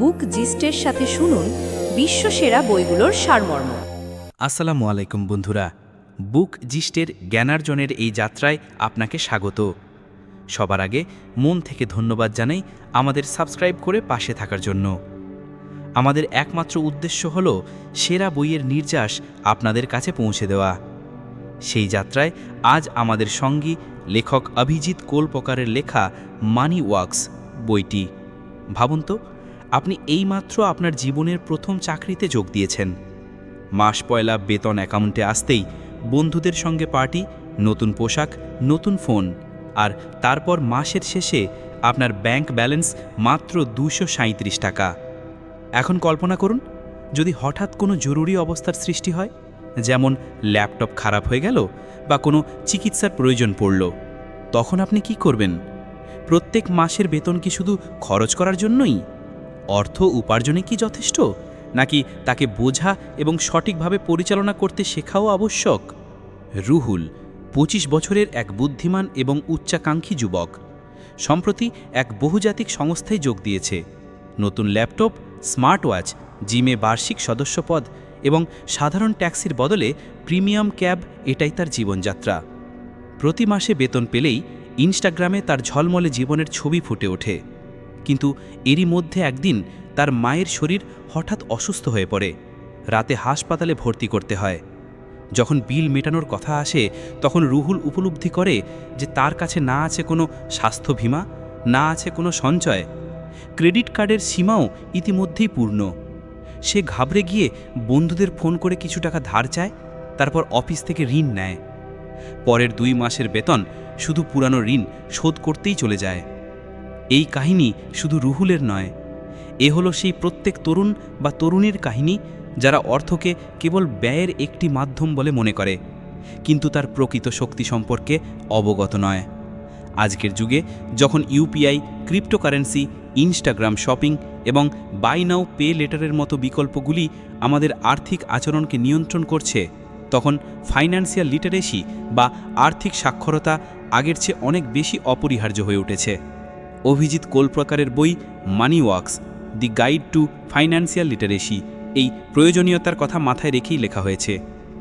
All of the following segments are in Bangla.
বুক জিস্টের সাথে শুনুন বিশ্বসেরা বইগুলোর সারমর্ম। আসসালামু আলাইকুম বন্ধুরা, বুক জিস্টের জ্ঞানার্জনের এই যাত্রায় আপনাকে স্বাগত। সবার আগে মন থেকে ধন্যবাদ জানাই আমাদের সাবস্ক্রাইব করে পাশে থাকার জন্য। আমাদের একমাত্র উদ্দেশ্য হল সেরা বইয়ের নির্যাস আপনাদের কাছে পৌঁছে দেওয়া। সেই যাত্রায় আজ আমাদের সঙ্গী লেখক অভিজিৎ কোলপকারের লেখা মানি ওয়াক্স বইটি। ভাবুন তো আপনি এইমাত্র আপনার জীবনের প্রথম চাকরিতে যোগ দিয়েছেন। মাস পয়লা বেতন অ্যাকাউন্টে আসতেই বন্ধুদের সঙ্গে পার্টি, নতুন পোশাক, নতুন ফোন আর তারপর মাসের শেষে আপনার ব্যাংক ব্যালেন্স মাত্র দুশো টাকা। এখন কল্পনা করুন, যদি হঠাৎ কোনো জরুরি অবস্থার সৃষ্টি হয়, যেমন ল্যাপটপ খারাপ হয়ে গেল বা কোনো চিকিৎসার প্রয়োজন পড়ল, তখন আপনি কি করবেন? প্রত্যেক মাসের বেতন কি শুধু খরচ করার জন্যই? অর্থ উপার্জনে কি যথেষ্ট? নাকি তাকে বোঝা এবং সঠিকভাবে পরিচালনা করতে শেখাও আবশ্যক? রুহুল, পঁচিশ বছরের এক বুদ্ধিমান এবং উচ্চাকাঙ্ক্ষী যুবক। সম্প্রতি এক বহুজাতিক সংস্থায় যোগ দিয়েছে। নতুন ল্যাপটপ স্মার্ট ওয়াচ জিমে বার্ষিক সদস্যপদ এবং সাধারণ ট্যাক্সির বদলে প্রিমিয়াম ক্যাব এটাই তার জীবনযাত্রা। প্রতি মাসে বেতন পেলেই ইনস্টাগ্রামে তার ঝলমলে জীবনের ছবি ফুটে ওঠে। কিন্তু এরই মধ্যে একদিন তার মায়ের শরীর হঠাৎ অসুস্থ হয়ে পড়ে। রাতে হাসপাতালে ভর্তি করতে হয়। যখন বিল মেটানোর কথা আসে, তখন রুহুল উপলব্ধি করে যে তার কাছে না আছে কোনো স্বাস্থ্য বীমা, না আছে কোনো সঞ্চয়। ক্রেডিট কার্ডের সীমাও ইতিমধ্যেই পূর্ণ। সে ঘাবড়ে গিয়ে বন্ধুদের ফোন করে কিছু টাকা ধার চায়, তারপর অফিস থেকে ঋণ নেয়। পরের দুই মাসের বেতন শুধু পুরানো ঋণ শোধ করতেই চলে যায়। এই কাহিনী শুধু রুহুলের নয়, এ হলো সেই প্রত্যেক তরুণ বা তরুণীর কাহিনী যারা অর্থকে কেবল ব্যয়ের একটি মাধ্যম বলে মনে করে, কিন্তু তার প্রকৃত শক্তি সম্পর্কে অবগত নয়। আজকের যুগে যখন ইউপিআই, ক্রিপ্টোকারেন্সি, ইনস্টাগ্রাম শপিং এবং বাই নাও পে লেটারের মতো বিকল্পগুলি আমাদের আর্থিক আচরণকে নিয়ন্ত্রণ করছে, তখন ফাইন্যান্সিয়াল লিটারেসি বা আর্থিক সাক্ষরতা আগের চেয়ে অনেক বেশি অপরিহার্য হয়ে উঠেছে। অভিজিৎ কোলপ্রকারের বই money works the guide to financial literacy, এই প্রয়োজনীয়তার কথা মাথায় রেখেই লেখা হয়েছে।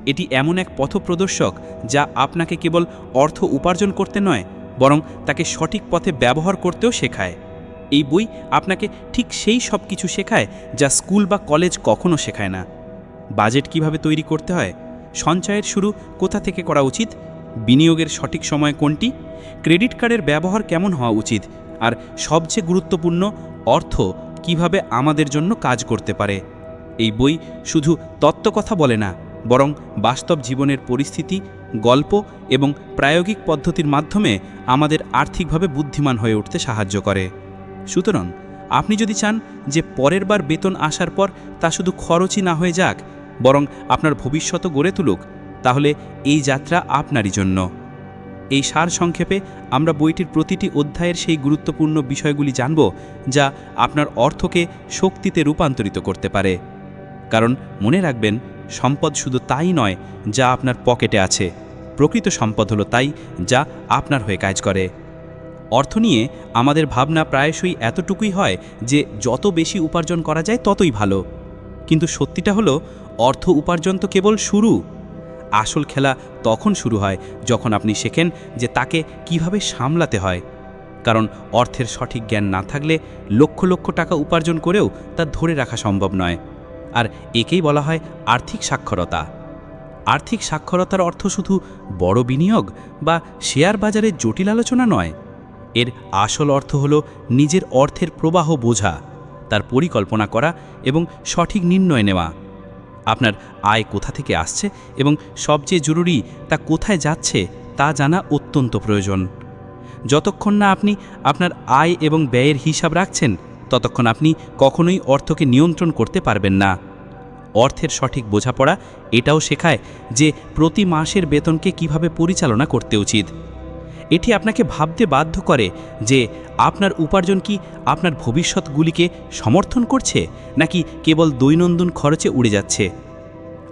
এটি এমন এক পথপ্রদর্শক যা আপনাকে কেবল অর্থ উপার্জন করতে নয়, বরং তাকে সঠিক পথে ব্যবহার করতেও শেখায়। এই বই আপনাকে ঠিক সেই সব কিছু শেখায় যা স্কুল বা কলেজ কখনো শেখায় না। বাজেট কীভাবে তৈরি করতে হয়? সঞ্চয়ের শুরু কোথা থেকে করা উচিত? বিনিয়োগের সঠিক সময় কোনটি? ক্রেডিট কার্ডের ব্যবহার কেমন হওয়া উচিত? আর সবচেয়ে গুরুত্বপূর্ণ অর্থ কীভাবে আমাদের জন্য কাজ করতে পারে। এই বই শুধু তত্ত্ব কথা বলে না, বরং বাস্তব জীবনের পরিস্থিতি, গল্প এবং প্রায়োগিক পদ্ধতির মাধ্যমে আমাদের আর্থিকভাবে বুদ্ধিমান হয়ে উঠতে সাহায্য করে। সুতরাং আপনি যদি চান যে পরের বার বেতন আসার পর তা শুধু খরচই না হয়ে যাক, বরং আপনার ভবিষ্যৎ গড়ে তুলুক, তাহলে এই যাত্রা আপনারই জন্য। এই সার সংক্ষেপে আমরা বইটির প্রতিটি অধ্যায়ের সেই গুরুত্বপূর্ণ বিষয়গুলি জানব, যা আপনার অর্থকে শক্তিতে রূপান্তরিত করতে পারে। কারণ মনে রাখবেন, সম্পদ শুধু তাই নয় যা আপনার পকেটে আছে। প্রকৃত সম্পদ হলো তাই যা আপনার হয়ে কাজ করে। অর্থ নিয়ে আমাদের ভাবনা প্রায়শই এতটুকুই হয় যে যত বেশি উপার্জন করা যায় ততই ভালো। কিন্তু সত্যিটা হলো, অর্থ উপার্জন তো কেবল শুরু। আসল খেলা তখন শুরু হয় যখন আপনি শেখেন যে তাকে কীভাবে সামলাতে হয়। কারণ অর্থের সঠিক জ্ঞান না থাকলে লক্ষ লক্ষ টাকা উপার্জন করেও তা ধরে রাখা সম্ভব নয়। আর একেই বলা হয় আর্থিক সাক্ষরতা। আর্থিক সাক্ষরতার অর্থ শুধু বড় বিনিয়োগ বা শেয়ার বাজারের জটিল আলোচনা নয়। এর আসল অর্থ হল নিজের অর্থের প্রবাহ বোঝা, তার পরিকল্পনা করা এবং সঠিক নির্ণয় নেওয়া। আপনার আয় কোথা থেকে আসছে এবং সবচেয়ে জরুরি তা কোথায় যাচ্ছে তা জানা অত্যন্ত প্রয়োজন। যতক্ষণ না আপনি আপনার আয় এবং ব্যয়ের হিসাব রাখছেন, ততক্ষণ আপনি কখনোই অর্থকে নিয়ন্ত্রণ করতে পারবেন না। অর্থের সঠিক বোঝাপড়া এটাও শেখায় যে প্রতি মাসের বেতনকে কীভাবে পরিচালনা করতে উচিত। এটি আপনাকে ভাবতে বাধ্য করে যে আপনার উপার্জন কি আপনার ভবিষ্যৎগুলিকে সমর্থন করছে নাকি কেবল দৈনন্দিন খরচে উড়ে যাচ্ছে?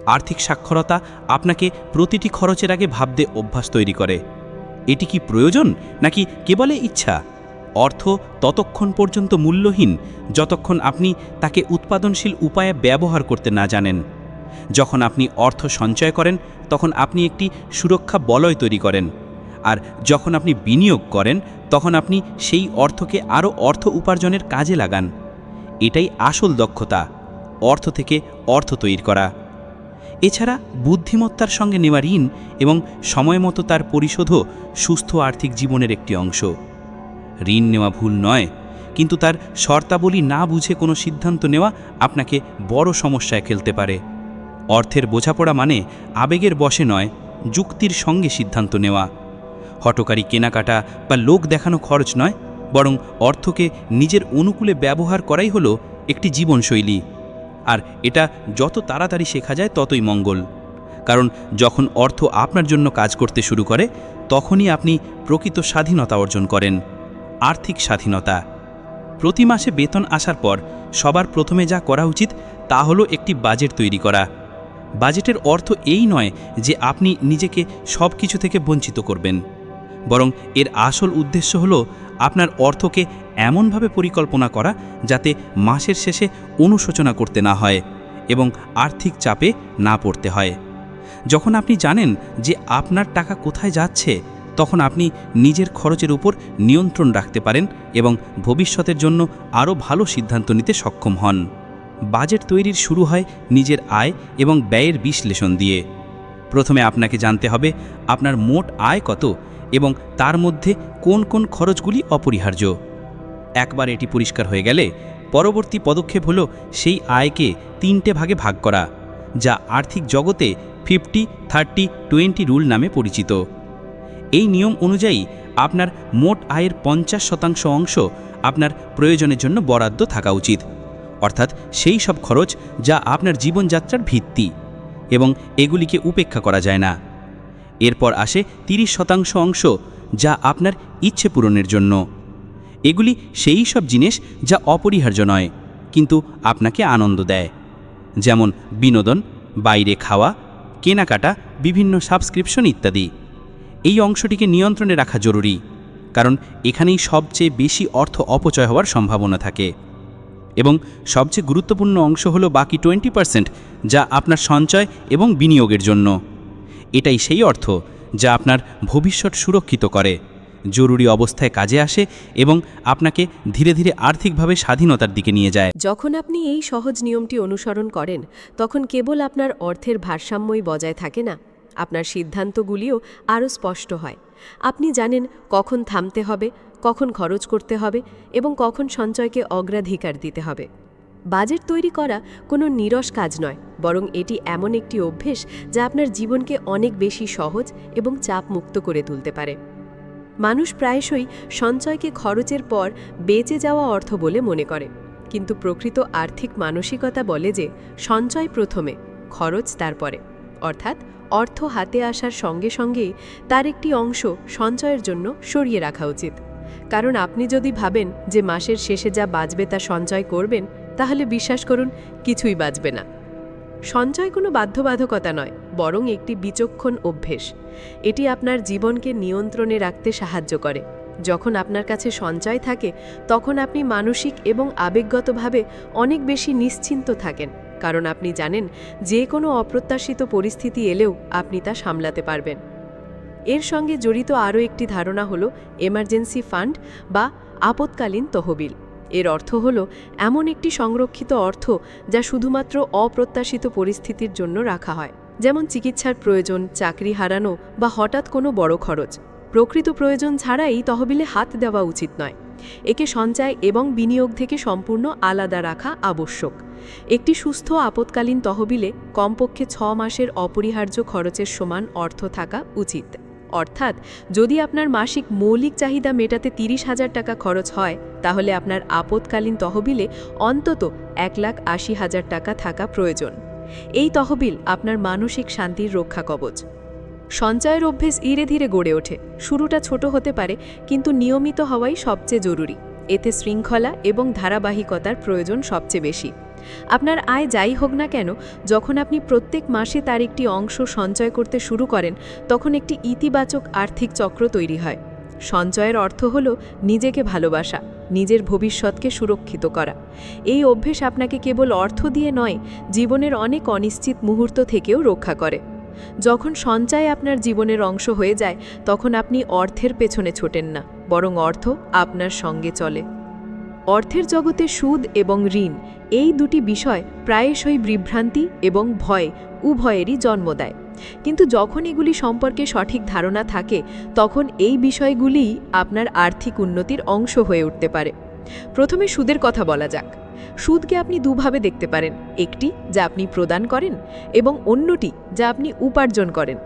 আর্থিক সাক্ষরতা আপনাকে প্রতিটি খরচের আগে ভাবতে অভ্যাস তৈরি করে। এটি কি প্রয়োজন নাকি কেবলে ইচ্ছা? অর্থ ততক্ষণ পর্যন্ত মূল্যহীন যতক্ষণ আপনি তাকে উৎপাদনশীল উপায়ে ব্যবহার করতে না জানেন। যখন আপনি অর্থ সঞ্চয় করেন, তখন আপনি একটি সুরক্ষা বলয় তৈরি করেন। আর যখন আপনি বিনিয়োগ করেন, তখন আপনি সেই অর্থকে আরও অর্থ উপার্জনের কাজে লাগান। এটাই আসল দক্ষতা, অর্থ থেকে অর্থ তৈরি করা। এছাড়া বুদ্ধিমত্তার সঙ্গে নেওয়া ঋণ এবং সময় মতো তার পরিশোধও সুস্থ আর্থিক জীবনের একটি অংশ। ঋণ নেওয়া ভুল নয়, কিন্তু তার শর্তাবলী না বুঝে কোনো সিদ্ধান্ত নেওয়া আপনাকে বড় সমস্যায় ফেলতে পারে। অর্থের বোঝাপড়া মানে আবেগের বশে নয়, যুক্তির সঙ্গে সিদ্ধান্ত নেওয়া। হটকারী কেনাকাটা বা লোক দেখানো খরচ নয়, বরং অর্থকে নিজের অনুকূলে ব্যবহার করাই হলো একটি জীবনশৈলী। আর এটা যত তাড়াতাড়ি শেখা যায় ততই মঙ্গল। কারণ যখন অর্থ আপনার জন্য কাজ করতে শুরু করে, তখনই আপনি প্রকৃত স্বাধীনতা অর্জন করেন, আর্থিক স্বাধীনতা। প্রতি মাসে বেতন আসার পর সবার প্রথমে যা করা উচিত তা হলো একটি বাজেট তৈরি করা। বাজেটের অর্থ এই নয় যে আপনি নিজেকে সব কিছু থেকে বঞ্চিত করবেন। বরং এর আসল উদ্দেশ্য হল আপনার অর্থকে এমনভাবে পরিকল্পনা করা যাতে মাসের শেষে অনুশোচনা করতে না হয় এবং আর্থিক চাপে না পড়তে হয়। যখন আপনি জানেন যে আপনার টাকা কোথায় যাচ্ছে, তখন আপনি নিজের খরচের উপর নিয়ন্ত্রণ রাখতে পারেন এবং ভবিষ্যতের জন্য আরও ভালো সিদ্ধান্ত নিতে সক্ষম হন। বাজেট তৈরির শুরু হয় নিজের আয় এবং ব্যয়ের বিশ্লেষণ দিয়ে। প্রথমে আপনাকে জানতে হবে আপনার মোট আয় কত এবং তার মধ্যে কোন কোন খরচগুলি অপরিহার্য। একবার এটি পরিষ্কার হয়ে গেলে পরবর্তী পদক্ষেপ হল সেই আয়কে তিনটে ভাগে ভাগ করা, যা আর্থিক জগতে ফিফটি, থার্টি, টোয়েন্টি রুল নামে পরিচিত। এই নিয়ম অনুযায়ী আপনার মোট আয়ের পঞ্চাশ শতাংশ অংশ আপনার প্রয়োজনের জন্য বরাদ্দ থাকা উচিত, অর্থাৎ সেই সব খরচ যা আপনার জীবনযাত্রার ভিত্তি, এবং এগুলিকে উপেক্ষা করা যায় না। এরপর আসে তিরিশ শতাংশ অংশ যা আপনার ইচ্ছে পূরণের জন্য। এগুলি সেই সব জিনিস যা অপরিহার্য নয়, কিন্তু আপনাকে আনন্দ দেয়। যেমন বিনোদন, বাইরে খাওয়া, কেনাকাটা, বিভিন্ন সাবস্ক্রিপশন ইত্যাদি। এই অংশটিকে নিয়ন্ত্রণে রাখা জরুরি, কারণ এখানেই সবচেয়ে বেশি অর্থ অপচয় হওয়ার সম্ভাবনা থাকে। এবং সবচেয়ে গুরুত্বপূর্ণ অংশ হলো বাকি টোয়েন্টি পার্সেন্ট যা আপনার সঞ্চয় এবং বিনিয়োগের জন্য। এটাই সেই অর্থ যা আপনার ভবিষ্যৎ সুরক্ষিত করে, জরুরি অবস্থায় কাজে আসে এবং আপনাকে ধীরে ধীরে আর্থিকভাবে স্বাধীনতার দিকে নিয়ে যায়। যখন আপনি এই সহজ নিয়মটি অনুসরণ করেন, তখন কেবল আপনার অর্থের ভারসাম্যই বজায় থাকে না। আপনার সিদ্ধান্তগুলিও আরও স্পষ্ট হয়। আপনি জানেন কখন থামতে হবে, কখন খরচ করতে হবে এবং কখন সঞ্চয়কে অগ্রাধিকার দিতে হবে। বাজেট তৈরি করা কোনো নিরস কাজ নয়, বরং এটি এমন একটি অভ্যেস যা আপনার জীবনকে অনেক বেশি সহজ এবং চাপমুক্ত করে তুলতে পারে। মানুষ প্রায়শই সঞ্চয়কে খরচের পর বেঁচে যাওয়া অর্থ বলে মনে করে, কিন্তু প্রকৃত আর্থিক মানসিকতা বলে যে সঞ্চয় প্রথমে, খরচ তারপরে, অর্থাৎ অর্থ হাতে আসার সঙ্গে সঙ্গেই তার একটি অংশ সঞ্চয়ের জন্য সরিয়ে রাখা উচিত। কারণ আপনি যদি ভাবেন যে মাসের শেষে যা বাঁচবে তা সঞ্চয় করবেন তাহলে বিশ্বাস করুন, কিছুই বাঁচবে না। সঞ্চয় কোনো বাধ্যবাধকতা নয়, বরং একটি বিচক্ষণ অভ্যেস। এটি আপনার জীবনকে নিয়ন্ত্রণে রাখতে সাহায্য করে। যখন আপনার কাছে সঞ্চয় থাকে, তখন আপনি মানসিক এবং আবেগগতভাবে অনেক বেশি নিশ্চিন্ত থাকেন, কারণ আপনি জানেন, যে কোনো অপ্রত্যাশিত পরিস্থিতি এলেও আপনি তা সামলাতে পারবেন। এর সঙ্গে জড়িত আরও একটি ধারণা হল, এমার্জেন্সি ফান্ড বা আপৎকালীন তহবিল। এর অর্থ হল এমন একটি সংরক্ষিত অর্থ যা শুধুমাত্র অপ্রত্যাশিত পরিস্থিতির জন্য রাখা হয়। যেমন চিকিৎসার প্রয়োজন, চাকরি হারানো বা হঠাৎ কোনো বড় খরচ। প্রকৃত প্রয়োজন ছাড়াই তহবিলে হাত দেওয়া উচিত নয়। একে সঞ্চয় এবং বিনিয়োগ থেকে সম্পূর্ণ আলাদা রাখা আবশ্যক। একটি সুস্থ আপৎকালীন তহবিলে কমপক্ষে ছ মাসের অপরিহার্য খরচের সমান অর্থ থাকা উচিত। অর্থাৎ যদি আপনার মাসিক মৌলিক চাহিদা মেটাতে তিরিশ হাজার টাকা খরচ হয়, তাহলে আপনার আপৎকালীন তহবিলে অন্তত এক লাখ আশি হাজার টাকা থাকা প্রয়োজন। এই তহবিল আপনার মানসিক শান্তির রক্ষা কবচ। সঞ্চয়ের অভ্যেস ধীরে ধীরে গড়ে ওঠে। শুরুটা ছোট হতে পারে, কিন্তু নিয়মিত হওয়াই সবচেয়ে জরুরি। এতে শৃঙ্খলা এবং ধারাবাহিকতার প্রয়োজন সবচেয়ে বেশি। আপনার আয় যাই হোক না কেন, যখন আপনি প্রত্যেক মাসে তার একটি অংশ সঞ্চয় করতে শুরু করেন, তখন একটি ইতিবাচক আর্থিক চক্র তৈরি হয়। সঞ্চয়ের অর্থ হল নিজেকে ভালোবাসা, নিজের ভবিষ্যৎকে সুরক্ষিত করা। এই অভ্যেস আপনাকে কেবল অর্থ দিয়ে নয়, জীবনের অনেক অনিশ্চিত মুহূর্ত থেকেও রক্ষা করে। যখন সঞ্চয় আপনার জীবনের অংশ হয়ে যায়, তখন আপনি অর্থের পেছনে ছোটেন না, বরং অর্থ আপনার সঙ্গে চলে। অর্থের জগতে সুদ এবং ঋণ, এই দুটি বিষয় প্রায়শই বিভ্রান্তি এবং ভয়, উভয়েরই জন্ম দেয়। কিন্তু যখন এগুলি সম্পর্কে সঠিক ধারণা থাকে, তখন এই বিষয়গুলিই আপনার আর্থিক উন্নতির অংশ হয়ে উঠতে পারে। প্রথমে সুদের কথা বলা যাক। সুদকে আপনি দুভাবে দেখতে পারেন, একটি যা আপনি প্রদান করেন এবং অন্যটি যা আপনি উপার্জন করেন।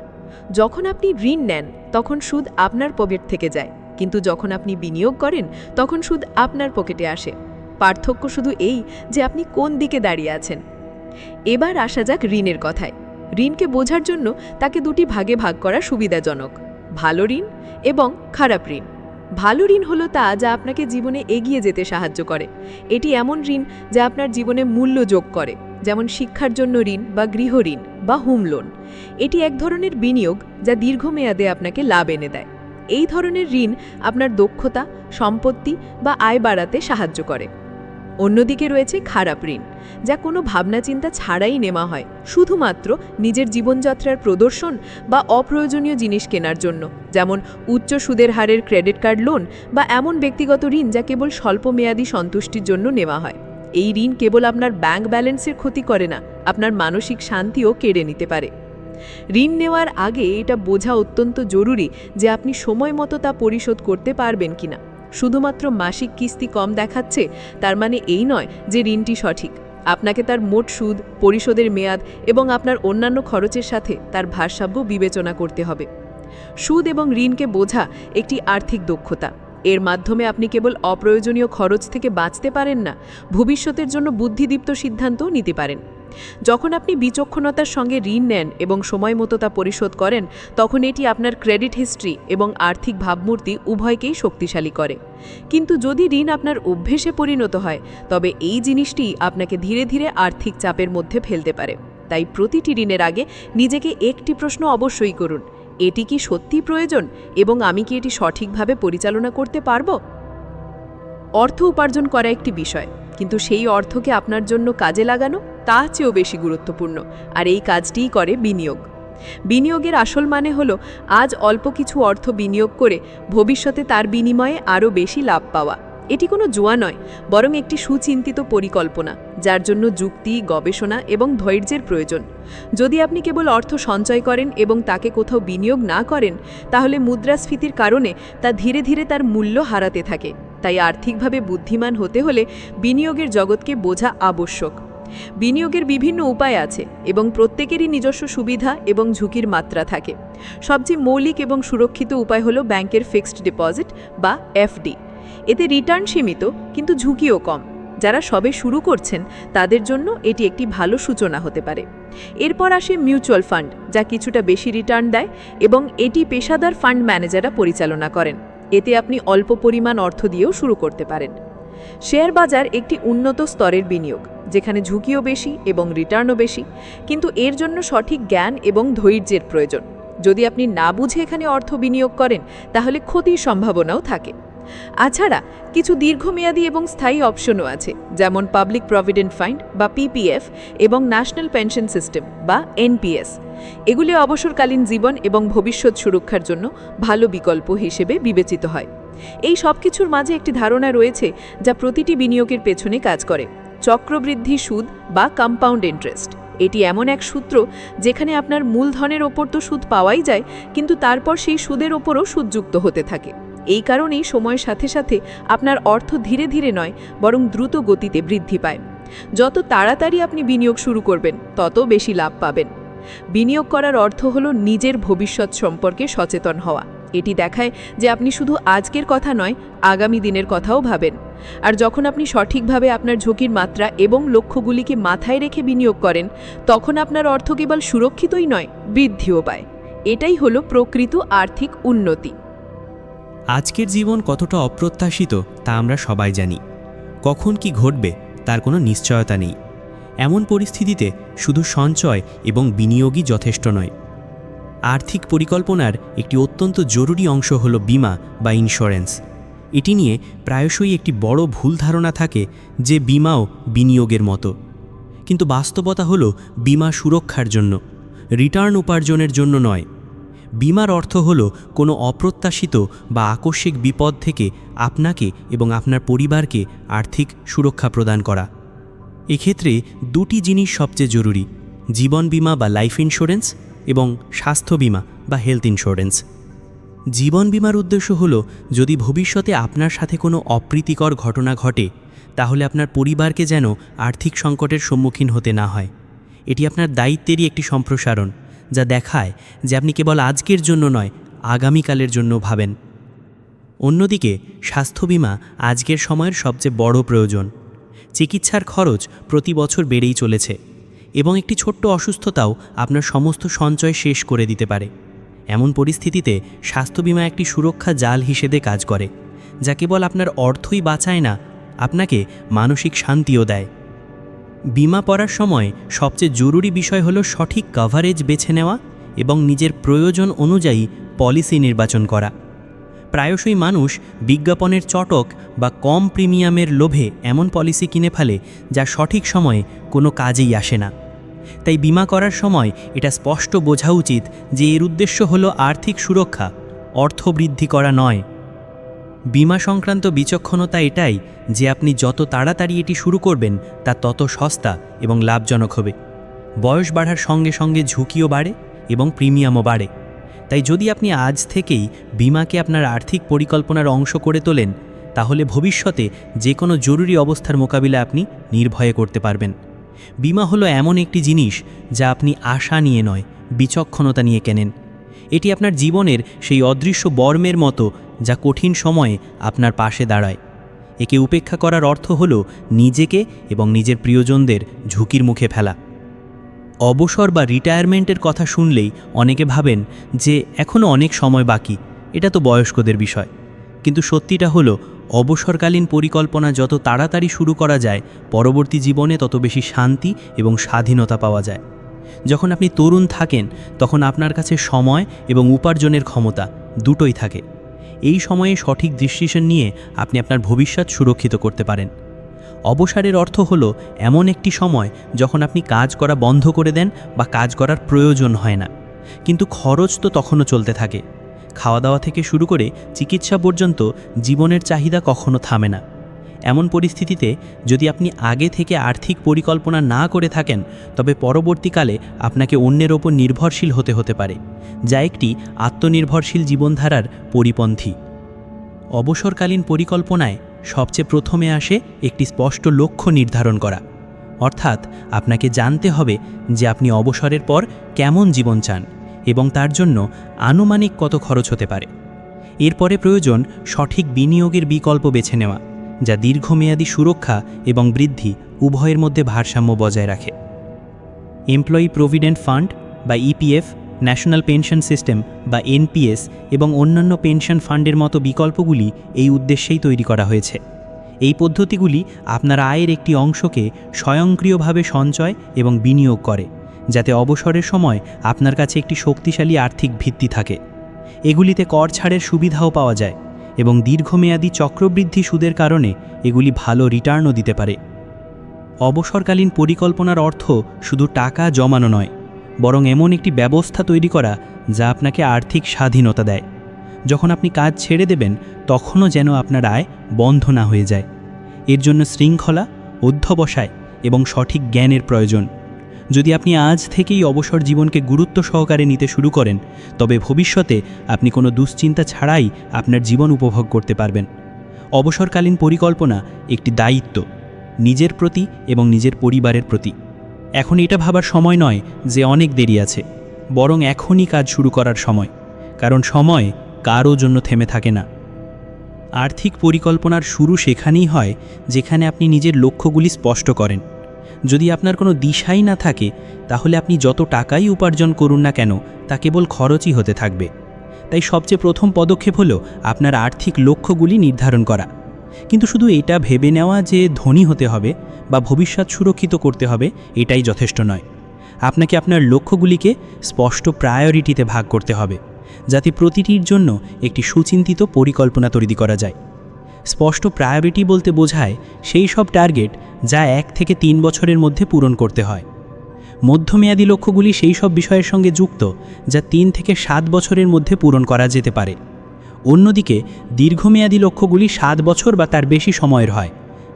যখন আপনি ঋণ নেন, তখন সুদ আপনার পকেট থেকে যায়। কিন্তু যখন আপনি বিনিয়োগ করেন, তখন সুদ আপনার পকেটে আসে। পার্থক্য শুধু এই যে আপনি কোন দিকে দাঁড়িয়ে আছেন। এবার আসা যাক ঋণের কথায়। ঋণকে বোঝার জন্য তাকে দুটি ভাগে ভাগ করা সুবিধাজনক, ভালো ঋণ এবং খারাপ ঋণ। ভালো ঋণ হলো তা যা আপনাকে জীবনে এগিয়ে যেতে সাহায্য করে। এটি এমন ঋণ যা আপনার জীবনে মূল্য যোগ করে, যেমন শিক্ষার জন্য ঋণ বা গৃহ ঋণ বা হোম লোন। এটি এক ধরনের বিনিয়োগ যা দীর্ঘমেয়াদে আপনাকে লাভ এনে দেয়। এই ধরনের ঋণ আপনার দক্ষতা, সম্পত্তি বা আয় বাড়াতে সাহায্য করে। অন্যদিকে রয়েছে খারাপ ঋণ, যা কোনো ভাবনা চিন্তা ছাড়াই নেওয়া হয়, শুধুমাত্র নিজের জীবনযাত্রার প্রদর্শন বা অপ্রয়োজনীয় জিনিস কেনার জন্য, যেমন উচ্চ সুদের হারের ক্রেডিট কার্ড লোন বা এমন ব্যক্তিগত ঋণ যা কেবল স্বল্পমেয়াদী সন্তুষ্টির জন্য নেওয়া হয়। এই ঋণ কেবল আপনার ব্যাংক ব্যালেন্সের ক্ষতি করে না, আপনার মানসিক শান্তিও কেড়ে নিতে পারে। ঋণ নেওয়ার আগে এটা বোঝা অত্যন্ত জরুরি যে আপনি সময় মতো তা পরিশোধ করতে পারবেন কিনা। শুধুমাত্র মাসিক কিস্তি কম দেখাচ্ছে, তার মানে এই নয় যে ঋণটি সঠিক। আপনাকে তার মোট সুদ, পরিশোধের মেয়াদ এবং আপনার অন্যান্য খরচের সাথে তার ভারসাম্য বিবেচনা করতে হবে। সুদ এবং ঋণকে বোঝা একটি আর্থিক দক্ষতা। এর মাধ্যমে আপনি কেবল অপ্রয়োজনীয় খরচ থেকে বাঁচতে পারেন না, ভবিষ্যতের জন্য বুদ্ধিদীপ্ত সিদ্ধান্তও নিতে পারেন। যখন আপনি বিচক্ষণতার সঙ্গে ঋণ নেন এবং সময় মতো তা পরিশোধ করেন, তখন এটি আপনার ক্রেডিট হিস্ট্রি এবং আর্থিক ভাবমূর্তি উভয়কেই শক্তিশালী করে। কিন্তু যদি ঋণ আপনার অভ্যেসে পরিণত হয়, তবে এই জিনিসটি আপনাকে ধীরে ধীরে আর্থিক চাপের মধ্যে ফেলতে পারে। তাই প্রতিটি ঋণের আগে নিজেকে একটি প্রশ্ন অবশ্যই করুন, এটি কি সত্যি প্রয়োজন এবং আমি কি এটি সঠিকভাবে পরিচালনা করতে পারব? অর্থ উপার্জন করা একটি বিষয়, কিন্তু সেই অর্থকে আপনার জন্য কাজে লাগানো? তা চেয়েও বেশি গুরুত্বপূর্ণ, আর এই কাজটিই করে বিনিয়োগ। বিনিয়োগের আসল মানে হলো, আজ অল্প কিছু অর্থ বিনিয়োগ করে ভবিষ্যতে তার বিনিময়ে আরও বেশি লাভ পাওয়া। এটি কোনো জুয়া নয়, বরং একটি সুচিন্তিত পরিকল্পনা, যার জন্য যুক্তি, গবেষণা এবং ধৈর্যের প্রয়োজন। যদি আপনি কেবল অর্থ সঞ্চয় করেন এবং তাকে কোথাও বিনিয়োগ না করেন, তাহলে মুদ্রাস্ফীতির কারণে তা ধীরে ধীরে তার মূল্য হারাতে থাকে। তাই আর্থিকভাবে বুদ্ধিমান হতে হলে বিনিয়োগের জগৎকে বোঝা আবশ্যক। বিনিয়োগের বিভিন্ন উপায় আছে এবং প্রত্যেকেরই নিজস্ব সুবিধা এবং ঝুঁকির মাত্রা থাকে। সবচেয়ে মৌলিক এবং সুরক্ষিত উপায় হলো ব্যাংকের ফিক্সড ডিপোজিট বা এফডি এতে রিটার্ন সীমিত, কিন্তু ঝুঁকিও কম। যারা সবে শুরু করছেন, তাদের জন্য এটি একটি ভালো সূচনা হতে পারে। এরপর আসে মিউচুয়াল ফান্ড, যা কিছুটা বেশি রিটার্ন দেয় এবং এটি পেশাদার ফান্ড ম্যানেজাররা পরিচালনা করেন। এতে আপনি অল্প পরিমাণ অর্থ দিয়েও শুরু করতে পারেন। শেয়ার বাজার একটি উন্নত স্তরের বিনিয়োগ, যেখানে ঝুঁকিও বেশি এবং রিটার্নও বেশি, কিন্তু এর জন্য সঠিক জ্ঞান এবং ধৈর্যের প্রয়োজন। যদি আপনি না বুঝে এখানে অর্থ বিনিয়োগ করেন, তাহলে ক্ষতির সম্ভাবনাও থাকে। আছাড়া, কিছু দীর্ঘমেয়াদী এবং স্থায়ী অপশনও আছে, যেমন পাবলিক প্রভিডেন্ট ফান্ড বা পিপিএফ এবং ন্যাশনাল পেনশন সিস্টেম বা এনপিএস। এগুলি অবসরকালীন জীবন এবং ভবিষ্যৎ সুরক্ষার জন্য ভালো বিকল্প হিসেবে বিবেচিত হয়। এই সব কিছুর মাঝে একটি ধারণা রয়েছে যা প্রতিটি বিনিয়োগের পেছনে কাজ করে, চক্রবৃদ্ধি সুদ বা কম্পাউন্ড ইন্টারেস্ট এটি এমন এক সূত্র যেখানে আপনার মূলধনের ওপর তো সুদ পাওয়াই যায়, কিন্তু তারপর সেই সুদের ওপরও সুদযুক্ত হতে থাকে। এই কারণেই সময়ের সাথে সাথে আপনার অর্থ ধীরে ধীরে নয়, বরং দ্রুত গতিতে বৃদ্ধি পায়। যত তাড়াতাড়ি আপনি বিনিয়োগ শুরু করবেন, তত বেশি লাভ পাবেন। বিনিয়োগ করার অর্থ হল নিজের ভবিষ্যৎ সম্পর্কে সচেতন হওয়া। এটি দেখায় যে আপনি শুধু আজকের কথা নয়, আগামী দিনের কথাও ভাবেন। আর যখন আপনি সঠিকভাবে আপনার ঝুঁকির মাত্রা এবং লক্ষ্যগুলিকে মাথায় রেখে বিনিয়োগ করেন, তখন আপনার অর্থ কেবল সুরক্ষিতই নয়, বৃদ্ধিও পায়। এটাই হলো প্রকৃত আর্থিক উন্নতি। আজকের জীবন কতটা অপ্রত্যাশিত তা আমরা সবাই জানি। কখন কি ঘটবে তার কোনো নিশ্চয়তা নেই। এমন পরিস্থিতিতে শুধু সঞ্চয় এবং বিনিয়োগই যথেষ্ট নয়। আর্থিক পরিকল্পনার একটি অত্যন্ত জরুরি অংশ হল বিমা বা ইন্স্যুরেন্স এটি নিয়ে প্রায়শই একটি বড় ভুল ধারণা থাকে যে বিমাও বিনিয়োগের মতো। কিন্তু বাস্তবতা হলো বিমা সুরক্ষার জন্য রিটার্ন উপার্জনের জন্য নয়। বিমার অর্থ হল কোনো অপ্রত্যাশিত বা আকস্মিক বিপদ থেকে আপনাকে এবং আপনার পরিবারকে আর্থিক সুরক্ষা প্রদান করা। এক্ষেত্রে দুটি জিনিস সবচেয়ে জরুরি, জীবন বীমা বা লাইফ ইন্স্যুরেন্স এবং স্বাস্থ্য বীমা বা হেলথ ইন্স্যুরেন্স। জীবন বীমার উদ্দেশ্য হল, যদি ভবিষ্যতে আপনার সাথে কোনো অপ্রীতিকর ঘটনা ঘটে, তাহলে আপনার পরিবারকে যেন আর্থিক সংকটের সম্মুখীন হতে না হয়। এটি আপনার দায়িত্বেরই একটি সম্প্রসারণ, যা দেখায় যে আপনি কেবল আজকের জন্য নয়, আগামীকালের জন্য ভাবেন। অন্যদিকে, স্বাস্থ্য বীমা আজকের সময়ের সবচেয়ে বড় প্রয়োজন। চিকিৎসার খরচ প্রতি বছর বেড়েই চলেছে। এবং একটি ছোট্ট অসুস্থতাও আপনার সমস্ত সঞ্চয় শেষ করে দিতে পারে। এমন পরিস্থিতিতে স্বাস্থ্য বীমা একটি সুরক্ষা জাল হিসেবে কাজ করে, যা কেবল আপনার অর্থই বাঁচায় না, আপনাকে মানসিক শান্তিও দেয়। বিমা পড়ার সময় সবচেয়ে জরুরি বিষয় হলো সঠিক কভারেজ বেছে নেওয়া এবং নিজের প্রয়োজন অনুযায়ী পলিসি নির্বাচন করা। প্রায়শই মানুষ বিজ্ঞাপনের চটক বা কম প্রিমিয়ামের লোভে এমন পলিসি কিনে ফেলে যা সঠিক সময়ে কোনো কাজেই আসে না। তাই বিমা করার সময় এটা স্পষ্ট বোঝা উচিত যে এর উদ্দেশ্য হলো আর্থিক সুরক্ষা, অর্থ বৃদ্ধি করা নয়। বিমা সংক্রান্ত বিচক্ষণতা এটাই যে আপনি যত তাড়াতাড়ি এটি শুরু করবেন, তা তত সস্তা এবং লাভজনক হবে। বয়স বাড়ার সঙ্গে সঙ্গে ঝুঁকিও বাড়ে এবং প্রিমিয়ামও বাড়ে। তাই যদি আপনি আজ থেকেই বিমাকে আপনার আর্থিক পরিকল্পনার অংশ করে তোলেন, তাহলে ভবিষ্যতে যে কোনো জরুরি অবস্থার মোকাবিলা আপনি নির্ভয়ে করতে পারবেন। বিমা হলো এমন একটি জিনিস যা আপনি আশা নিয়ে নয়, বিচক্ষণতা নিয়ে কেনেন। এটি আপনার জীবনের সেই অদৃশ্য বর্মের মতো যা কঠিন সময়ে আপনার পাশে দাঁড়ায়। একে উপেক্ষা করার অর্থ হল নিজেকে এবং নিজের প্রিয়জনদের ঝুঁকির মুখে ফেলা। অবসর বা রিটায়ারমেন্টের কথা শুনলেই অনেকে ভাবেন যে এখনও অনেক সময় বাকি, এটা তো বয়স্কদের বিষয়। কিন্তু সত্যিটা হলো, অবসরকালীন পরিকল্পনা যত তাড়াতাড়ি শুরু করা যায়, পরবর্তী জীবনে তত বেশি শান্তি এবং স্বাধীনতা পাওয়া যায়। যখন আপনি তরুণ থাকেন, তখন আপনার কাছে সময় এবং উপার্জনের ক্ষমতা দুটোই থাকে। এই সময়ে সঠিক ডিসিশন নিয়ে আপনি আপনার ভবিষ্যৎ সুরক্ষিত করতে পারেন। অবসরের অর্থ হলো এমন একটি সময় যখন আপনি কাজ করা বন্ধ করে দেন বা কাজ করার প্রয়োজন হয় না। কিন্তু খরচ তো তখনও চলতে থাকে। খাওয়া দাওয়া থেকে শুরু করে চিকিৎসা পর্যন্ত জীবনের চাহিদা কখনো থামে না। এমন পরিস্থিতিতে যদি আপনি আগে থেকে আর্থিক পরিকল্পনা না করে থাকেন, তবে পরবর্তীকালে আপনাকে অন্যের ওপর নির্ভরশীল হতে হতে পারে, যা একটি আত্মনির্ভরশীল জীবনধারার পরিপন্থী। অবসরকালীন পরিকল্পনায় সবচেয়ে প্রথমে আসে একটি স্পষ্ট লক্ষ্য নির্ধারণ করা। অর্থাৎ আপনাকে জানতে হবে যে আপনি অবসরের পর কেমন জীবন চান এবং তার জন্য আনুমানিক কত খরচ হতে পারে। এরপরে প্রয়োজন সঠিক বিনিয়োগের বিকল্প বেছে নেওয়া, যা দীর্ঘমেয়াদী সুরক্ষা এবং বৃদ্ধি উভয়ের মধ্যে ভারসাম্য বজায় রাখে। এমপ্লয়ি প্রভিডেন্ট ফান্ড বা ইপিএফ ন্যাশনাল পেনশন সিস্টেম বা এনপিএস এবং অন্যান্য পেনশন ফান্ডের মতো বিকল্পগুলি এই উদ্দেশ্যেই তৈরি করা হয়েছে। এই পদ্ধতিগুলি আপনার আয়ের একটি অংশকে স্বয়ংক্রিয়ভাবে সঞ্চয় এবং বিনিয়োগ করে, যাতে অবসরের সময় আপনার কাছে একটি শক্তিশালী আর্থিক ভিত্তি থাকে। এগুলিতে কর ছাড়ের সুবিধাও পাওয়া যায় এবং দীর্ঘমেয়াদী চক্রবৃদ্ধি সুদের কারণে এগুলি ভালো রিটার্নও দিতে পারে। অবসরকালীন পরিকল্পনার অর্থ শুধু টাকা জমানো নয় বরং এমন একটি ব্যবস্থা তৈরি করা যা আপনাকে আর্থিক স্বাধীনতা দেয়। যখন আপনি কাজ ছেড়ে দেবেন, তখনও যেন আপনার আয় বন্ধ না হয়ে যায়। এর জন্য শৃঙ্খলা, অধ্যবসায় এবং সঠিক জ্ঞানের প্রয়োজন। যদি আপনি আজ থেকেই অবসর জীবনকে গুরুত্ব সহকারে নিতে শুরু করেন, তবে ভবিষ্যতে আপনি কোনো দুশ্চিন্তা ছাড়াই আপনার জীবন উপভোগ করতে পারবেন। অবসরকালীন পরিকল্পনা একটি দায়িত্ব, নিজের প্রতি এবং নিজের পরিবারের প্রতি। এখন এটা ভাবার সময় নয় যে অনেক দেরি আছে, বরং এখনই কাজ শুরু করার সময়, কারণ সময় কারও জন্য থেমে থাকে না। আর্থিক পরিকল্পনার শুরু সেখানেই হয় যেখানে আপনি নিজের লক্ষ্যগুলি স্পষ্ট করেন। যদি আপনার কোনো দিশাই না থাকে, তাহলে আপনি যত টাকাই উপার্জন করুন না কেন, তা কেবল খরচই হতে থাকবে। তাই সবচেয়ে প্রথম পদক্ষেপ হলো আপনার আর্থিক লক্ষ্যগুলি নির্ধারণ করা। কিন্তু শুধু এটা ভেবে নেওয়া যে ধনী হতে হবে বা ভবিষ্যৎ সুরক্ষিত করতে হবে, এটাই যথেষ্ট নয়। আপনাকে আপনার লক্ষ্যগুলিকে স্পষ্ট প্রায়োরিটিতে ভাগ করতে হবে, যাতে প্রতিটির জন্য একটি সুচিন্তিত পরিকল্পনা তৈরি করা যায়। স্পষ্ট প্রায়োরিটি বলতে বোঝায় সেই সব টার্গেট যা এক থেকে তিন বছরের মধ্যে পূরণ করতে হয়। মধ্যমেয়াদী লক্ষ্যগুলি সেই সব বিষয়ের সঙ্গে যুক্ত যা তিন থেকে সাত বছরের মধ্যে পূরণ করা যেতে পারে। অন্যদিকে, দীর্ঘমেয়াদী লক্ষ্যগুলি সাত বছর বা তার বেশি সময়ের হয়,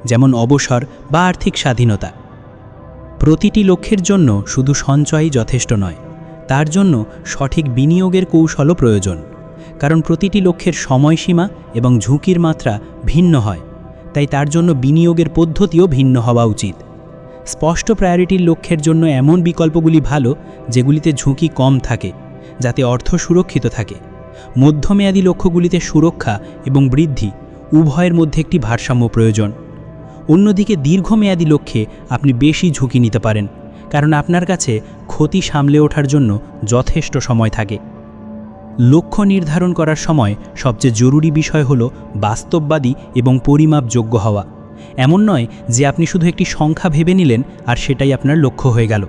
যেমন অবসর বা আর্থিক স্বাধীনতা। প্রতিটি লক্ষ্যের জন্য শুধু সঞ্চয়ই যথেষ্ট নয়, তার জন্য সঠিক বিনিয়োগের কৌশলও প্রয়োজন, কারণ প্রতিটি লক্ষ্যের সময়সীমা এবং ঝুঁকির মাত্রা ভিন্ন হয়, তাই তার জন্য বিনিয়োগের পদ্ধতিও ভিন্ন হওয়া উচিত। স্পষ্ট প্রায়োরিটির লক্ষ্যের জন্য এমন বিকল্পগুলি ভালো, যেগুলিতে ঝুঁকি কম থাকে, যাতে অর্থ সুরক্ষিত থাকে। মধ্যমেয়াদী লক্ষ্যগুলিতে সুরক্ষা এবং বৃদ্ধি উভয়ের মধ্যে একটি ভারসাম্য প্রয়োজন। অন্যদিকে দীর্ঘমেয়াদী লক্ষ্যে আপনি বেশি ঝুঁকি নিতে পারেন, কারণ আপনার কাছে ক্ষতি সামলে ওঠার জন্য যথেষ্ট সময় থাকে। লক্ষ্য নির্ধারণ করার সময় সবচেয়ে জরুরি বিষয় হল বাস্তববাদী এবং পরিমাপযোগ্য হওয়া। এমন নয় যে আপনি শুধু একটি সংখ্যা ভেবে নিলেন আর সেটাই আপনার লক্ষ্য হয়ে গেল।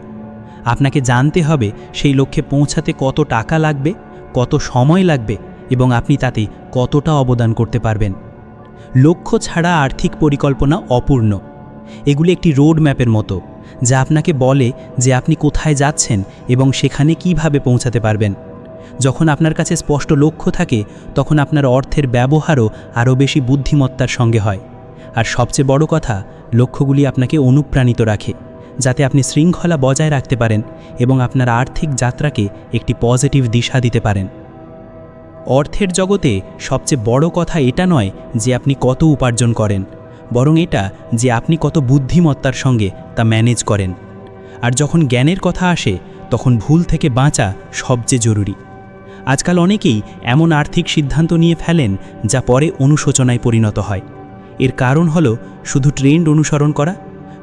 আপনাকে জানতে হবে সেই লক্ষ্যে পৌঁছাতে কত টাকা লাগবে কত সময় লাগবে এবং আপনি তাতে কতটা অবদান করতে পারবেন। লক্ষ্য ছাড়া আর্থিক পরিকল্পনা অপূর্ণ। এগুলি একটি রোড ম্যাপের মতো, যা আপনাকে বলে যে আপনি কোথায় যাচ্ছেন এবং সেখানে কীভাবে পৌঁছাতে পারবেন। যখন আপনার কাছে স্পষ্ট লক্ষ্য থাকে, তখন আপনার অর্থের ব্যবহারও আরও বেশি বুদ্ধিমত্তার সঙ্গে হয়। আর সবচেয়ে বড় কথা, লক্ষ্যগুলি আপনাকে অনুপ্রাণিত রাখে। যাতে আপনি শৃঙ্খলা বজায় রাখতে পারেন এবং আপনার আর্থিক যাত্রাকে একটি পজিটিভ দিশা দিতে পারেন। অর্থের জগতে সবচেয়ে বড় কথা এটা নয় যে আপনি কত উপার্জন করেন, বরং এটা যে আপনি কত বুদ্ধিমত্তার সঙ্গে তা ম্যানেজ করেন। আর যখন জ্ঞানের কথা আসে, তখন ভুল থেকে বাঁচা সবচেয়ে জরুরি। আজকাল অনেকেই এমন আর্থিক সিদ্ধান্ত নিয়ে ফেলেন যা পরে অনুশোচনায় পরিণত হয়। এর কারণ হলো শুধু ট্রেন্ড অনুসরণ করা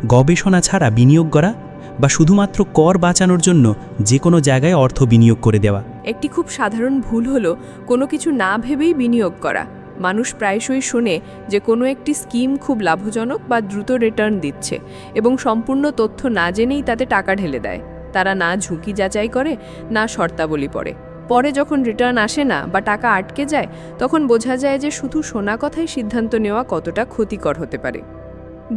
গবেষণা ছাড়া বিনিয়োগ করা বা শুধুমাত্র কর বাঁচানোর জন্য যে কোনো জায়গায় অর্থ বিনিয়োগ করে দেওয়া। একটি খুব সাধারণ ভুল হলো কোনো কিছু না ভেবেই বিনিয়োগ করা। মানুষ প্রায়শই শোনে যে কোনো একটি স্কিম খুব লাভজনক বা দ্রুত রিটার্ন দিচ্ছে এবং সম্পূর্ণ তথ্য না জেনেই তাতে টাকা ঢেলে দেয়। তারা না ঝুঁকি যাচাই করে, না শর্তাবলী পড়ে। পরে যখন রিটার্ন আসে না বা টাকা আটকে যায়, তখন বোঝা যায় যে শুধু শোনা কথাই সিদ্ধান্ত নেওয়া কতটা ক্ষতিকর হতে পারে।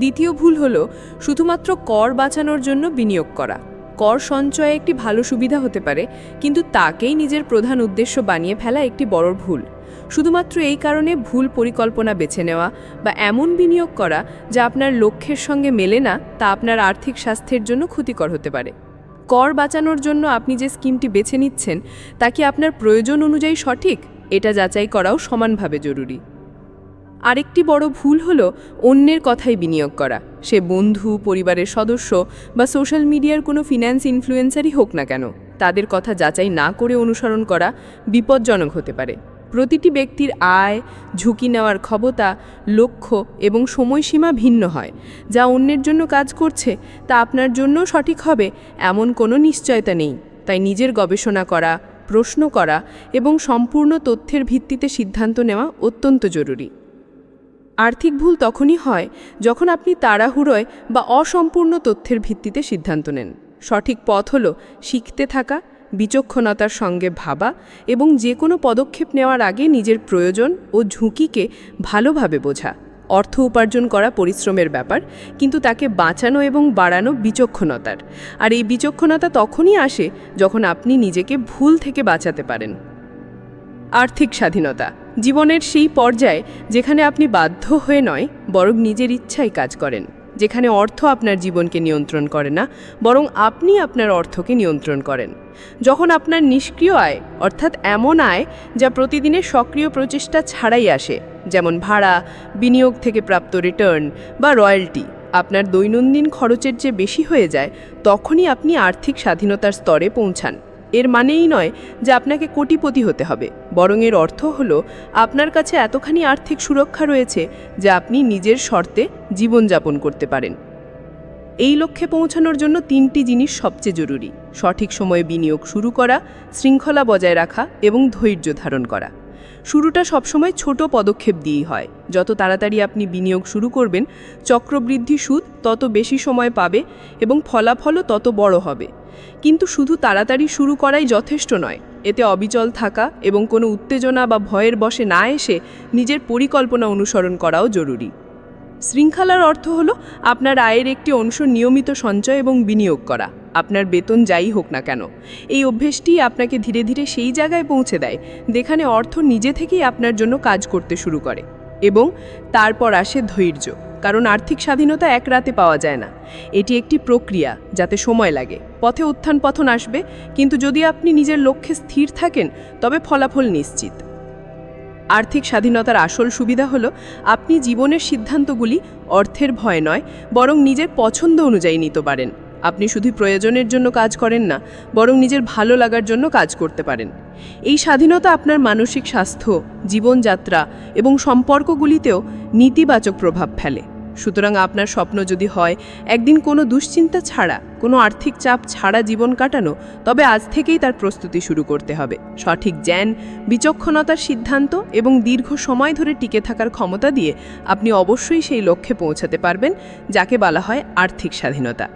দ্বিতীয় ভুল হলো শুধুমাত্র কর বাঁচানোর জন্য বিনিয়োগ করা। কর সঞ্চয়ে একটি ভালো সুবিধা হতে পারে, কিন্তু তাকেই নিজের প্রধান উদ্দেশ্য বানিয়ে ফেলা একটি বড় ভুল। শুধুমাত্র এই কারণে ভুল পরিকল্পনা বেছে নেওয়া বা এমন বিনিয়োগ করা যা আপনার লক্ষ্যের সঙ্গে মেলে না, তা আপনার আর্থিক স্বাস্থ্যের জন্য ক্ষতিকর হতে পারে। কর বাঁচানোর জন্য আপনি যে স্কিমটি বেছে নিচ্ছেন, তা কি আপনার প্রয়োজন অনুযায়ী সঠিক? এটা যাচাই করাও সমানভাবে জরুরি। আরেকটি বড় ভুল হলো অন্যের কথাই বিনিয়োগ করা। সে বন্ধু, পরিবারের সদস্য বা সোশ্যাল মিডিয়ার কোনো ফিন্যান্স ইনফ্লুয়েন্সারই হোক না কেন, তাদের কথা যাচাই না করে অনুসরণ করা বিপজ্জনক হতে পারে। প্রতিটি ব্যক্তির আয়, ঝুঁকি নেওয়ার ক্ষমতা, লক্ষ্য এবং সময়সীমা ভিন্ন হয়। যা অন্যের জন্য কাজ করছে, তা আপনার জন্য সঠিক হবে এমন কোনো নিশ্চয়তা নেই। তাই নিজের গবেষণা করা, প্রশ্ন করা এবং সম্পূর্ণ তথ্যের ভিত্তিতে সিদ্ধান্ত নেওয়া অত্যন্ত জরুরি। আর্থিক ভুল তখনই হয় যখন আপনি তাড়াহুড়োয় বা অসম্পূর্ণ তথ্যের ভিত্তিতে সিদ্ধান্ত নেন। সঠিক পথ হল শিখতে থাকা, বিচক্ষণতার সঙ্গে ভাবা এবং যে কোনো পদক্ষেপ নেওয়ার আগে নিজের প্রয়োজন ও ঝুঁকিকে ভালোভাবে বোঝা। অর্থ উপার্জন করা পরিশ্রমের ব্যাপার, কিন্তু তাকে বাঁচানো এবং বাড়ানো বিচক্ষণতার। আর এই বিচক্ষণতা তখনই আসে যখন আপনি নিজেকে ভুল থেকে বাঁচাতে পারেন। আর্থিক স্বাধীনতা জীবনের সেই পর্যায়ে যেখানে আপনি বাধ্য হয়ে নয়, বরং নিজের ইচ্ছায় কাজ করেন, যেখানে অর্থ আপনার জীবনকে নিয়ন্ত্রণ করে না, বরং আপনি আপনার অর্থকে নিয়ন্ত্রণ করেন। যখন আপনার নিষ্ক্রিয় আয়, অর্থাৎ এমন আয়, যা প্রতিদিনের সক্রিয় প্রচেষ্টা ছাড়াই আসে, যেমন ভাড়া, বিনিয়োগ থেকে প্রাপ্ত রিটার্ন বা রয়্যালটি আপনার দৈনন্দিন খরচের চেয়ে বেশি হয়ে যায়, তখনই আপনি আর্থিক স্বাধীনতার স্তরে পৌঁছান। এর মানেই নয় যে আপনাকে কোটিপতি হতে হবে। বরং এর অর্থ হল, আপনার কাছে এতখানি আর্থিক সুরক্ষা রয়েছে যে আপনি নিজের শর্তে জীবনযাপন করতে পারেন। এই লক্ষ্যে পৌঁছানোর জন্য তিনটি জিনিস সবচেয়ে জরুরি। সঠিক সময়ে বিনিয়োগ শুরু করা, শৃঙ্খলা বজায় রাখা এবং ধৈর্য ধারণ করা। শুরুটা সবসময় ছোট পদক্ষেপ দিয়েই হয়। যত তাড়াতাড়ি আপনি বিনিয়োগ শুরু করবেন, চক্রবৃদ্ধি সুদ তত বেশি সময় পাবে এবং ফলাফলও তত বড় হবে। কিন্তু শুধু তাড়াতাড়ি শুরু করাই যথেষ্ট নয়। এতে অবিচল থাকা এবং কোনো উত্তেজনা বা ভয়ের বশে না এসে নিজের পরিকল্পনা অনুসরণ করাও জরুরি। শৃঙ্খলার অর্থ হলো আপনার আয়ের একটি অংশ নিয়মিত সঞ্চয় এবং বিনিয়োগ করা, আপনার বেতন যাই হোক না কেন। এই অভ্যেসটি আপনাকে ধীরে ধীরে সেই জায়গায় পৌঁছে দেয় যেখানে অর্থ নিজে থেকেই আপনার জন্য কাজ করতে শুরু করে এবং তারপর আসে ধৈর্য। কারণ আর্থিক স্বাধীনতা এক রাতে পাওয়া যায় না। এটি একটি প্রক্রিয়া, যাতে সময় লাগে। পথে উত্থান পথন আসবে, কিন্তু যদি আপনি নিজের লক্ষ্যে স্থির থাকেন, তবে ফলাফল নিশ্চিত। আর্থিক স্বাধীনতার আসল সুবিধা হলো, আপনি জীবনের সিদ্ধান্তগুলি অর্থের ভয় নয়, বরং নিজের পছন্দ অনুযায়ী নিতে পারেন। আপনি শুধু প্রয়োজনের জন্য কাজ করেন না, বরং নিজের ভালো লাগার জন্য কাজ করতে পারেন। এই স্বাধীনতা আপনার মানসিক স্বাস্থ্য, জীবনযাত্রা এবং সম্পর্কগুলিতেও নেতিবাচক প্রভাব ফেলে। সুতরাং আপনার স্বপ্ন যদি হয়, একদিন কোনো দুশ্চিন্তা ছাড়া, কোনো আর্থিক চাপ ছাড়া জীবন কাটানো, তবে আজ থেকেই তার প্রস্তুতি শুরু করতে হবে। সঠিক জ্ঞান, বিচক্ষণতার সিদ্ধান্ত এবং দীর্ঘ সময় ধরে টিকে থাকার ক্ষমতা দিয়ে আপনি অবশ্যই সেই লক্ষ্যে পৌঁছাতে পারবেন, যাকে বলা হয় আর্থিক স্বাধীনতা।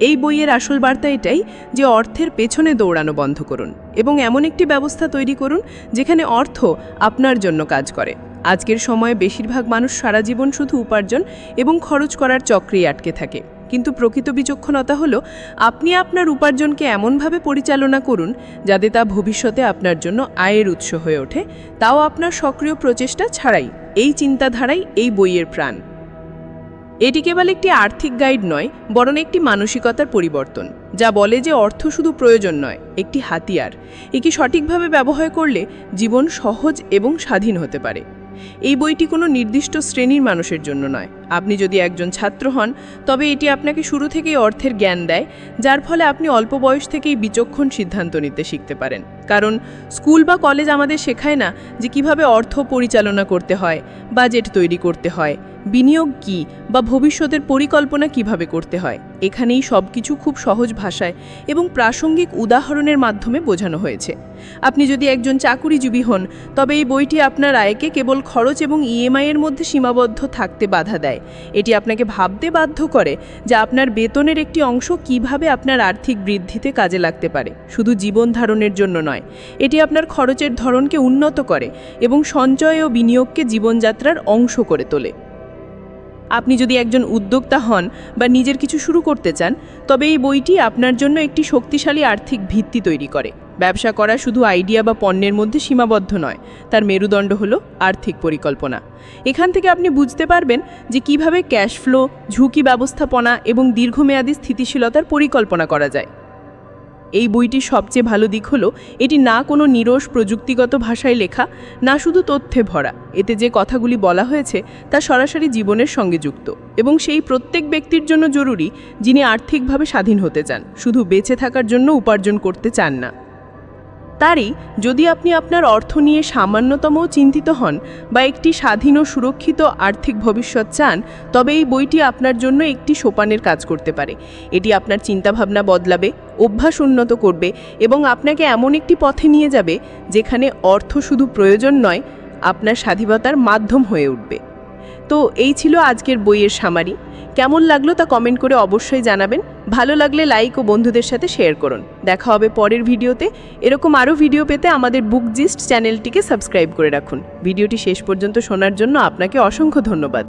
এই বইয়ের আসল বার্তা এটাই যে অর্থের পেছনে দৌড়ানো বন্ধ করুন এবং এমন একটি ব্যবস্থা তৈরি করুন, যেখানে অর্থ আপনার জন্য কাজ করে। আজকের সময়ে বেশিরভাগ মানুষ সারা জীবন শুধু উপার্জন এবং খরচ করার চক্রেই আটকে থাকে। কিন্তু প্রকৃত বিচক্ষণতা হলো, আপনি আপনার উপার্জনকে এমনভাবে পরিচালনা করুন যাতে তা ভবিষ্যতে আপনার জন্য আয়ের উৎস হয়ে ওঠে। তাও আপনার সক্রিয় প্রচেষ্টা ছাড়াই। এই চিন্তাধারাই এই বইয়ের প্রাণ। এটি কেবল একটি আর্থিক গাইড নয়, বরং একটি মানসিকতার পরিবর্তন, যা বলে যে অর্থ শুধু প্রয়োজন নয়, একটি হাতিয়ার। একে সঠিকভাবে ব্যবহার করলে জীবন সহজ এবং স্বাধীন হতে পারে। এই বইটি কোনো নির্দিষ্ট শ্রেণির মানুষের জন্য নয়। আপনি যদি একজন ছাত্র হন, তবে এটি আপনাকে শুরু থেকেই অর্থের জ্ঞান দেয়, যার ফলে আপনি অল্প বয়স থেকেই বিচক্ষণ সিদ্ধান্ত নিতে শিখতে পারেন। কারণ স্কুল বা কলেজ আমাদের শেখায় না যে কীভাবে অর্থ পরিচালনা করতে হয় বাজেট তৈরি করতে হয়। বিনিয়োগ কী বা ভবিষ্যতের পরিকল্পনা কীভাবে করতে হয়? এখানেই সব কিছু খুব সহজ ভাষায় এবং প্রাসঙ্গিক উদাহরণের মাধ্যমে বোঝানো হয়েছে। আপনি যদি একজন চাকুরিজীবী হন, তবে এই বইটি আপনার আয়কে কেবল খরচ এবং ইএমআই এর মধ্যে সীমাবদ্ধ থাকতে বাধা দেয়। এটি আপনাকে ভাবতে বাধ্য করে যে আপনার বেতনের একটি অংশ কীভাবে আপনার আর্থিক বৃদ্ধিতে কাজে লাগতে পারে। শুধু জীবন ধারণের জন্য নয়, এটি আপনার খরচের ধরনকে উন্নত করে এবং সঞ্চয় ও বিনিয়োগকে জীবনযাত্রার অংশ করে তোলে। আপনি যদি একজন উদ্যোক্তা হন বা নিজের কিছু শুরু করতে চান, তবে এই বইটি আপনার জন্য একটি শক্তিশালী আর্থিক ভিত্তি তৈরি করে। ব্যবসা করা শুধু আইডিয়া বা পণ্যের মধ্যে সীমাবদ্ধ নয়, তার মেরুদণ্ড হলো আর্থিক পরিকল্পনা। এখান থেকে আপনি বুঝতে পারবেন যে কীভাবে ক্যাশ ফ্লো, ঝুঁকি ব্যবস্থাপনা এবং দীর্ঘমেয়াদী স্থিতিশীলতার পরিকল্পনা করা যায়। এই বইটির সবচেয়ে ভালো দিক হলো, এটি না কোনো নিরস প্রযুক্তিগত ভাষায় লেখা, না শুধু তথ্যে ভরা। এতে যে কথাগুলি বলা হয়েছে, তা সরাসরি জীবনের সঙ্গে যুক্ত। এবং সেই প্রত্যেক ব্যক্তির জন্য জরুরি যিনি আর্থিকভাবে স্বাধীন হতে চান, শুধু বেঁচে থাকার জন্য উপার্জন করতে চান না। তারই যদি আপনি আপনার অর্থ নিয়ে সামান্যতম চিন্তিত হন বা একটি স্বাধীন ও সুরক্ষিত আর্থিক ভবিষ্যৎ চান, তবে এই বইটি আপনার জন্য একটি সোপানের কাজ করতে পারে। এটি আপনার চিন্তাভাবনা বদলাবে, অভ্যাস উন্নত করবে এবং আপনাকে এমন একটি পথে নিয়ে যাবে যেখানে অর্থ শুধু প্রয়োজন নয়, আপনার স্বাধীনতার মাধ্যম হয়ে উঠবে। তো এই ছিল আজকের বইয়ের সামারি কেমন লাগল তা কমেন্ট করে অবশ্যই জানাবেন। ভালো লাগলে লাইক ও বন্ধুদের সাথে শেয়ার করুন। দেখা হবে পরের ভিডিওতে এরকম আরও ভিডিও পেতে আমাদের বুকজিস্ট চ্যানেলটিকে সাবস্ক্রাইব করে রাখুন। ভিডিওটি শেষ পর্যন্ত শোনার জন্য আপনাকে অসংখ্য ধন্যবাদ।